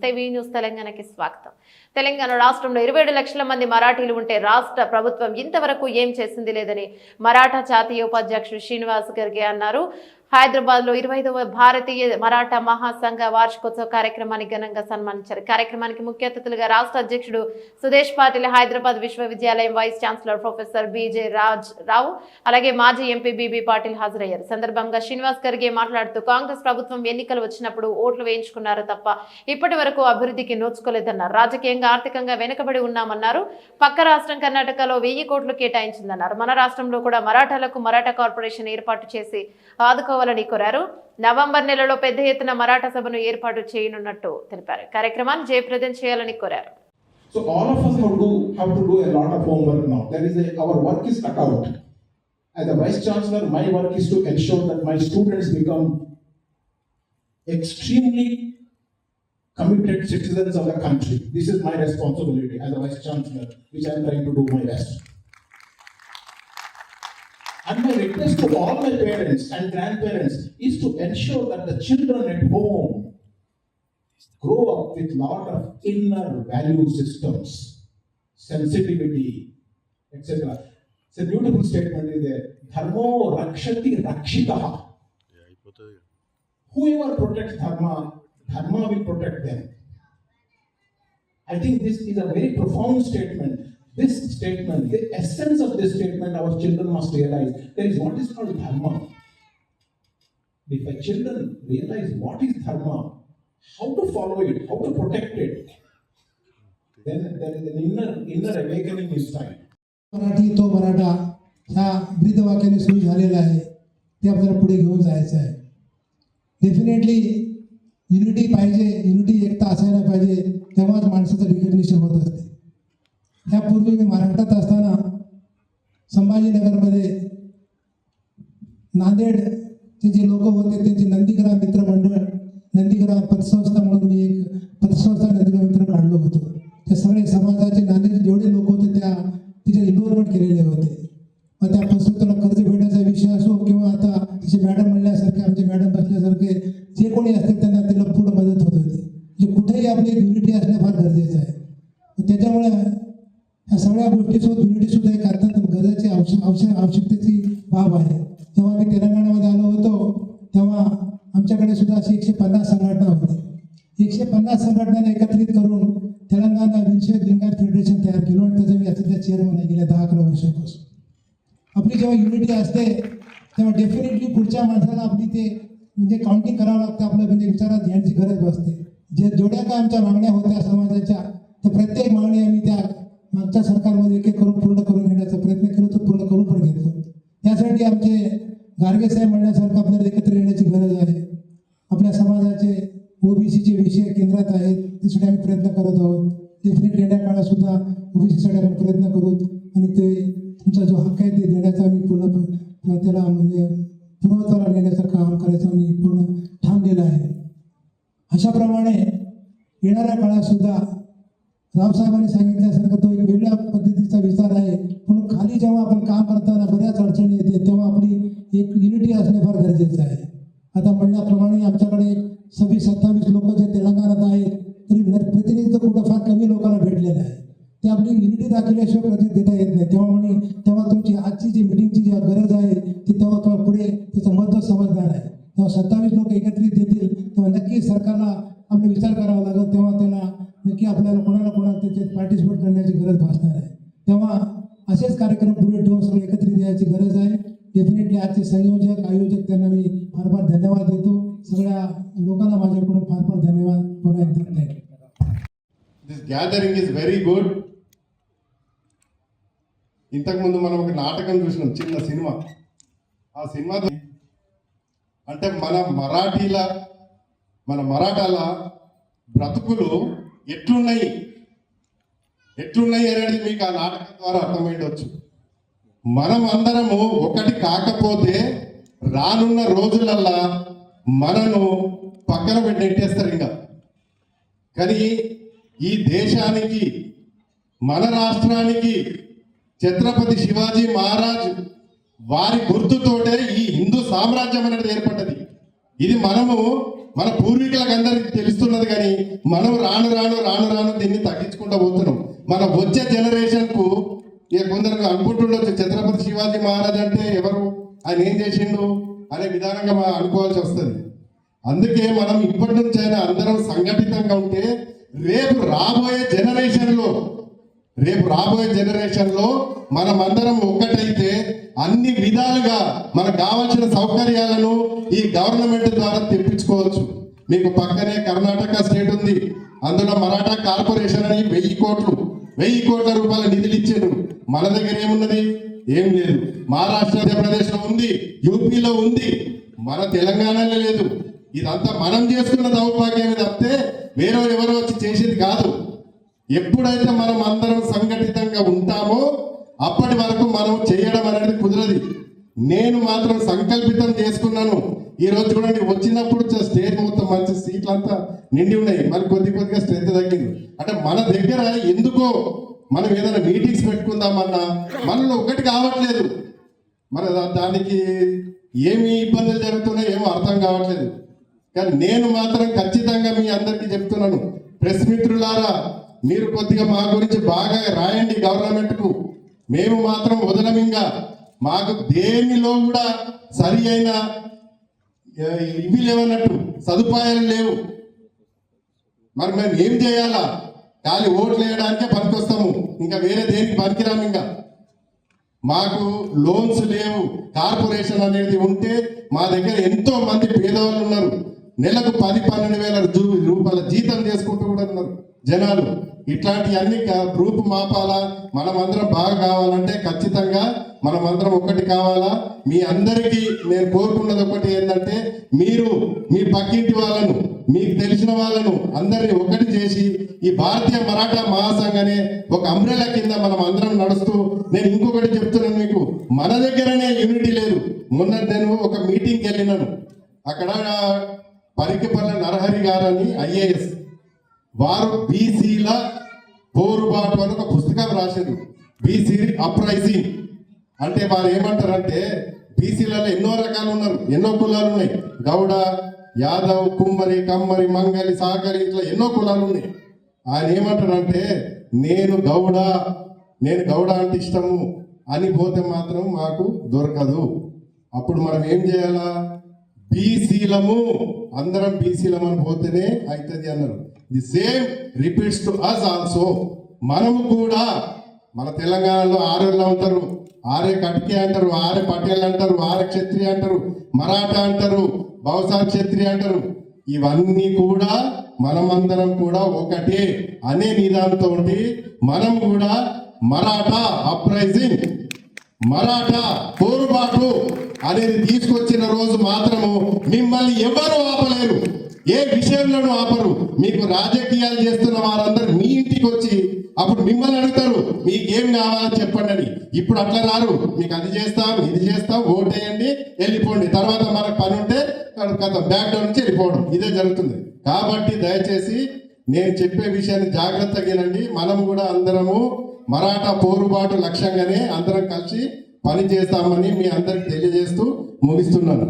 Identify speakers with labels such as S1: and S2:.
S1: నమస్తే వి న్యూస్ తెలంగాణకి స్వాగతం. తెలంగాణ రాష్ట్రంలో ఇరవై ఏడు లక్షల మంది మరాఠీలు ఉంటే రాష్ట్ర ప్రభుత్వం ఇంతవరకు ఏం చేసింది లేదని మరాఠా జాతీయ ఉపాధ్యక్షుడు శ్రీనివాస్ గర్గే అన్నారు. హైదరాబాద్లో ఇరవై భారతీయ మరాఠా మహాసంఘ వార్షికోత్సవ కార్యక్రమాన్ని ఘనంగా సన్మానించారు. కార్యక్రమానికి ముఖ్య అతిథులుగా రాష్ట్ర అధ్యక్షుడు సుదేశ్ పాటిల్ హైదరాబాద్ విశ్వవిద్యాలయం vice chancellor professor B J Raj Rao అలాగే మాజీ ఎంపీ బీబీ పాటిల్ హాజరయ్యారు. సందర్భంగా శ్రీనివాస్ ఖర్గే మాట్లాడుతూ కాంగ్రెస్ ప్రభుత్వం ఎన్నికలు వచ్చినప్పుడు ఓట్లు వేయించుకున్నారు తప్ప ఇప్పటి వరకు అభివృద్ధికి నోచుకోలేదన్నారు. రాజకీయంగా ఆర్థికంగా వెనుకబడి ఉన్నామన్నారు. పక్క రాష్ట్రం కర్ణాటకలో వెయ్యి కోట్లు కేటాయించిందన్నారు. మన రాష్ట్రంలో కూడా మరాఠాలకు మరాఠా కార్పొరేషన్ ఏర్పాటు చేసి ఆదుకోవాలని కోరారు నవంబర్ నెలలో పెద్ద ఎత్తున మరాఠా సభను ఏర్పాటు చేయనున్నట్టు తెలిపారు కార్యక్రమాన్ని జయప్రదం చేయాలని కోరారు
S2: So all of us have to have to do a lot of homework now. That is a our work is cut out. As a vice chancellor, my work is to ensure that my students become extremely committed citizens of the country. This is my responsibility as a vice chancellor, which I am trying to do my best. And my request to all my parents and grandparents is to ensure that the children at home grow up with lot of inner value systems, sensitivity, etc. It's a beautiful statement is there. Dharmo rakshati rakshitaha. Whoever protects dharma, dharma will protect them. I think this is a very profound statement This statement, the essence of this statement, our children must realize there is what is called dharma. If the children realize what is dharma, how to follow it, how to protect it, then there is an inner inner awakening inside.
S3: Marathi तो मराठा ह्या ब्रीदवाक्याने सुरू झालेला आहे ते आपल्याला पुढे घेऊन जायचं आहे डेफिनेटली युनिटी पाहिजे युनिटी एकता असायला पाहिजे तेव्हाच माणसाचं रिकग्निशन होत असते त्यापूर्वी मी महाराष्ट्रात असताना संभाजीनगरमध्ये नांदेडचे जे लोक होते त्यांचे नंदीग्राम मित्र मंडळ नंदीग्राम पतसंस्था म्हणून मी एक पतसंस्था नंदीग्राम मित्र काढलो होतो. ते सगळे समाजाचे नांदेड जेवढे लोक होते त्या तिचे इन्व्हॉल्वमेंट केलेले होते. मग त्यापासून आवश्यक बाब आहे. जेव्हा मी तेलंगणामध्ये आलो होतो तेव्हा आमच्याकडे सुद्धा अशी एकशे पन्नास संघटना होती. एकशे पन्नास संघटनांना एकत्रित करून तेलंगणा विशेष लिंगायत फेडरेशन तयार केलं आणि त्याचं मी सध्या चेअरमन आहे गेल्या दहा अकरा वर्षापासून. आपली जेव्हा युनिटी असते तेव्हा डेफिनेटली पुढच्या माणसाला आपली ते म्हणजे काउंटिंग करावं लागतं आपलं म्हणजे विचारात घेण्याची गरज भासते. जे जेवढ्या काय आमच्या मागण्या होत्या समाजाच्या तर प्रत्येक मागणी आम्ही त्या मागच्या सरकारमध्ये एक एक करून पूर्ण गार्गे म्हणण्यासारखं आपल्याला एकत्र येण्याची गरज आहे. आपल्या समाजाचे ओबीसीचे विषय केंद्रात आहेत त्यासाठी आम्ही प्रयत्न करत आहोत. डेफिनेटली येण्या काळात सुद्धा ओबीसीसाठी आपण प्रयत्न करू. आणि ते तुमचा जो हक्क आहे ते देण्याचा आम्ही पूर्ण त्याला म्हणजे पूर्णत्वाला नेण्याचं काम करायचं आम्ही पूर्ण ठामलेलं आहे. अशाप्रमाणे येणाऱ्या काळात सुद्धा रावसाहेबांनी सांगितल्यासारखं तो एक वेगळ्या पद्धतीचा विचार आहे. म्हणून खाली जेव्हा आपण काम करताना बऱ्याच अडचणी येते तेव्हा आपली एक युनिटी असणे फार गरजेचं आहे. आता म्हणल्याप्रमाणे आमच्याकडे सव्वीस सत्तावीस लोक जे तेलंगणात आहेत तरी प्रतिनिधित्व कुठं फार कमी लोकांना भेटलेलं आहे. ते आपली युनिटी दाखवल्याशिवाय प्रतिनिधी देता येत नाही. तेव्हा म्हणे तेव्हा तुमची आजची जी मिटिंगची जी गरज आहे ती तेव्हा तेव्हा पुढे त्याचं महत्त्व समजणार आहे. तेव्हा सत्तावीस लोक एकत्रित येतील तेव्हा नक्की सरकारला आपला विचार करावा लागेल तेव्हा त्याला नक्की आपल्याला कोणाला कोणाला त्याच्यात पार्टिसिपेट करण्याची गरज भासणार आहे. तेव्हा असेच कार्यक्रम पुढे ठेवून सगळं एकत्रित यायची गरज आहे. डेफिनेटली आजचे संयोजक आयोजक त्यांना मी फार फार धन्यवाद देतो सगळ्या लोकांना माझ्याकडून फार फार धन्यवाद पुन्हा एकदा
S4: thank you this gathering is very good ఇంతకుముందు మనం ఒక నాటకం చూసినాం చిన్న సినిమా ఆ సినిమా ద- అంటే మన మరాఠీల మన మరాఠాల బ్రతుకులు ఎట్లున్నాయి ఎట్లున్నాయి అనేది మీకు ఆ నాటకం ద్వారా అర్థమైండొచ్చు మనం అందరము ఒకటి కాకపోతే రానున్న రోజులల్లా మనను పక్కన పెట్టి నెట్టేస్తారు ఇంకా. కానీ ఈ దేశానికి మన రాష్ట్రానికి ఛత్రపతి శివాజీ మహారాజ్ వారి గుర్తుతోటే ఈ హిందూ సామ్రాజ్యం అనేది ఏర్పడ్డది. ఇది మనము మన పూర్వీకులకు అందరికి తెలుస్తున్నది కానీ మనం రాను రాను రాను రాను దీన్ని తగ్గించుకుంటూ పోతున్నాం. మన వచ్చే జనరేషన్కు ఇక కొందరు అనుకుంటుండొచ్చు ఛత్రపతి శివాజీ మహారాజ్ అంటే ఎవరు? ఆయన ఏం చేసిండు? అనే విధానంగా మనం అనుకోవాల్సి వస్తుంది. అందుకే మనం ఇప్పటి నుంచైనా అందరం సంఘటితంగా ఉంటే రేపు రాబోయే జనరేషన్లో రేపు రాబోయే జనరేషన్లో మనం అందరం ఒక్కటైతే అన్ని విధాలుగా మనకు కావాల్సిన సౌకర్యాలను ఈ గవర్నమెంట్ ద్వారా తెప్పించుకోవచ్చు. మీకు పక్కనే కర్ణాటక స్టేట్ ఉంది. అందులో మరాఠా కార్పొరేషన్ అని వెయ్యి కోట్లు. వెయ్యి కోట్ల రూపాయల నిధులు ఇచ్చారు మన దగ్గర ఏమున్నది? ఏం లేదు. మహారాష్ట్ర మధ్యప్రదేశ్ ఉంది యూపీలో ఉంది. మన తెలంగాణలో లేదు. ఇదంతా మనం చేసుకున్న దౌర్భాగ్యమే తప్పితే వేరే ఎవరో వచ్చి చేసేది కాదు. ఎప్పుడైతే మనం అందరం సంఘటితంగా ఉంటామో అప్పటి వరకు మనం చేయడం అనేది కుదరదు. నేను మాత్రం సంకల్పితం చేసుకున్నాను. ఈ రోజు చూడండి వచ్చినప్పుడు స్టేట్ మొత్తం మంచి సీట్లు అంతా నిండి ఉన్నాయి. మరి కొద్ది కొద్దిగా స్ట్రెంత్ తగ్గింది. అంటే మన దగ్గర ఎందుకో మనం ఏదైనా మీటింగ్స్ పెట్టుకుందామన్నా మనలో ఒకటి కావట్లేదు. మరి దానికి ఏమి ఇబ్బందులు జరుగుతున్నాయో ఏమో అర్థం కావట్లేదు. కానీ నేను మాత్రం ఖచ్చితంగా మీ అందరికీ చెప్తున్నాను. ప్రెస్ మిత్రులారా మీరు కొద్దిగా మా గురించి బాగా రాయండి గవర్నమెంట్కు మేము మాత్రం వదలమింగా. మాకు దేనిలో కూడా సరి అయిన ఇవి లేవన్నట్టు సదుపాయాలు లేవు. మరి మేము ఏం చేయాలా? ఖాళీ ఓట్లు వేయడానికే పనికొస్తాము. ఇంకా వేరే దేనికి పనికిరాము ఇంకా. మాకు లోన్స్ లేవు. కార్పొరేషన్ అనేది ఉంటే మా దగ్గర ఎంతో మంది పేదవాళ్ళు ఉన్నారు. నెలకు పది పన్నెండు వేల రూపాయల జీతం చేసుకుంటూ కూడా ఉన్నారు జనాలు. ఇట్లాంటివన్నీ ప్రూఫ్ మాపాలా? మనమందరం బాగా కావాలంటే ఖచ్చితంగా మనమందరం ఒకటి కావాలా? మీ అందరికీ నేను కోరుకున్నది ఒకటి ఏంటంటే మీరు మీ పక్కింటి వాళ్ళను మీకు తెలిసిన వాళ్ళను అందరిని ఒకటి చేసి ఈ భారతీయ మరాఠా మహాసంఘ్ అనే ఒక అంబ్రెలా కింద మనం అందరం నడుస్తూ నేను ఇంకొకటి చెప్తున్నాను మీకు. మన దగ్గరనే యూనిటీ లేదు. మొన్న నేను ఒక మీటింగ్కి వెళ్ళినాను. అక్కడ పరికిపల్ల నరహరి గారని ఐఏఎస్ వారు బీసీల పోరుబాటు అని ఒక పుస్తకం రాశారు. BC uprising. అంటే వారు ఏమంటారంటే బీసీలలో ఎన్నో రకాలు ఉన్నారు ఎన్నో కులాలు ఉన్నాయి. గౌడ యాదవ్ కుమ్మరి కమ్మరి మంగలి సాగరి ఇట్లా ఎన్నో కులాలు ఉన్నాయి. ఆయన ఏమంటారంటే నేను గౌడ నేను గౌడ అంటే ఇష్టము అని పోతే మాత్రం మాకు దొరకదు. అప్పుడు మనం ఏం చేయాలా? బీసీలము అందరం బీసీలం అని పోతేనే అవుతుంది అన్నారు. The same repeats to us also మనము కూడా మన తెలంగాణలో ఆర్యలో ఉంటారు. ఆర్య కట్కే అంటారు ఆర్య పటేల్ అంటారు ఆర్య క్షత్రియ అంటారు మరాఠా అంటారు బహుశా క్షత్రియ అంటారు. ఇవన్నీ కూడా మనమందరం కూడా ఒకటే అనే నిదానంతో ఉండి మనం కూడా మరాఠా అప్రైజింగ్ మరాఠా పోరుబాటు అనేది తీసుకొచ్చిన రోజు మాత్రము మిమ్మల్ని ఎవరు ఆపలేరు. ఏ విషయంలోనూ ఆపరు. మీకు రాజకీయాలు చేస్తున్న వారందరూ మీ ఇంటికి వచ్చి అప్పుడు మిమ్మల్ని అడుగుతారు మీకేం కావాలని చెప్పండి అని. ఇప్పుడు అట్లా రారు. మీకు అది చేస్తాం ఇది చేస్తాం ఓటేయండి వెళ్ళిపోండి. తర్వాత మనకు పని ఉంటే కథ బ్యాక్ డౌన్ నుంచి వెళ్ళిపోవడం. ఇదే జరుగుతుంది. కాబట్టి దయచేసి నేను చెప్పే విషయాన్ని జాగ్రత్తగా వినండి. మనం కూడా అందరము మరాఠా పోరుబాటు లక్ష్యంగానే అందరం కలిసి పని చేస్తామని మీ అందరికి తెలియజేస్తూ ముగిస్తున్నాను.